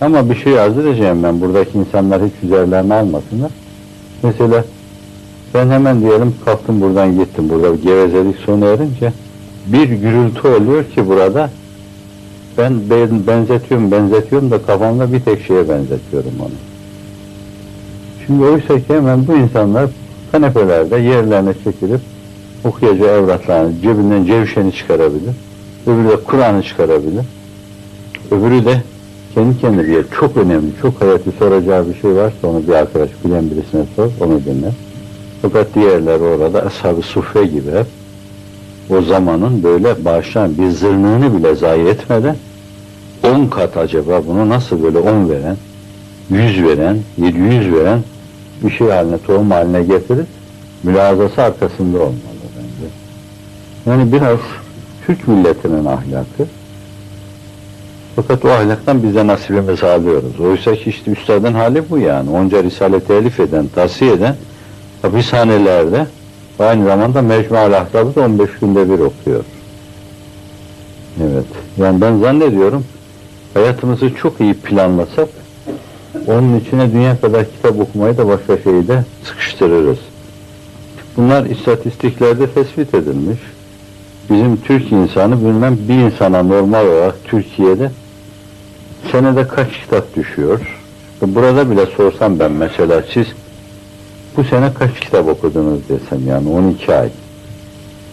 Ama bir şey arz edeceğim ben. Buradaki insanlar hiç üzerlerine almasınlar. Mesela ben hemen diyelim kalktım buradan gittim. Burada bir gevezelik sona erince bir gürültü oluyor ki burada ben ben- benzetiyorum benzetiyorum da kafamda bir tek şeye benzetiyorum onu. Şimdi oysa ki hemen bu insanlar kanepelerde yerlerine çekilip okuyacağı evlatlarını cebinden cevşeni çıkarabilir. Öbürü de Kur'an'ı çıkarabilir. Öbürü de kendi kendine bir çok önemli, çok hayati soracağı bir şey varsa onu bir arkadaş bilen birisine sor, onu dinler. Fakat diğerleri orada ashab-ı sufre gibi o zamanın böyle bağışlayan bir zırnığını bile zayi etmeden 10 kat acaba bunu nasıl böyle 10 veren, 100 veren, 700 veren bir şey haline, tohum haline getirir. Mülazası arkasında olmalı bence. Yani biraz Türk milletinin ahlakı. Fakat o ahlaktan bize nasibimizi alıyoruz. Oysa ki işte üstadın hali bu yani. Onca risale telif eden, tavsiye eden hapishanelerde aynı zamanda Mecmual Ahzab'ı da 15 günde bir okuyor. Evet. Yani ben zannediyorum hayatımızı çok iyi planlasak onun içine dünya kadar kitap okumayı da başka şeyi de sıkıştırırız. Bunlar istatistiklerde tespit edilmiş. Bizim Türk insanı bilmem bir insana normal olarak Türkiye'de senede kaç kitap düşüyor? Burada bile sorsam ben mesela siz bu sene kaç kitap okudunuz desem yani 12 ay.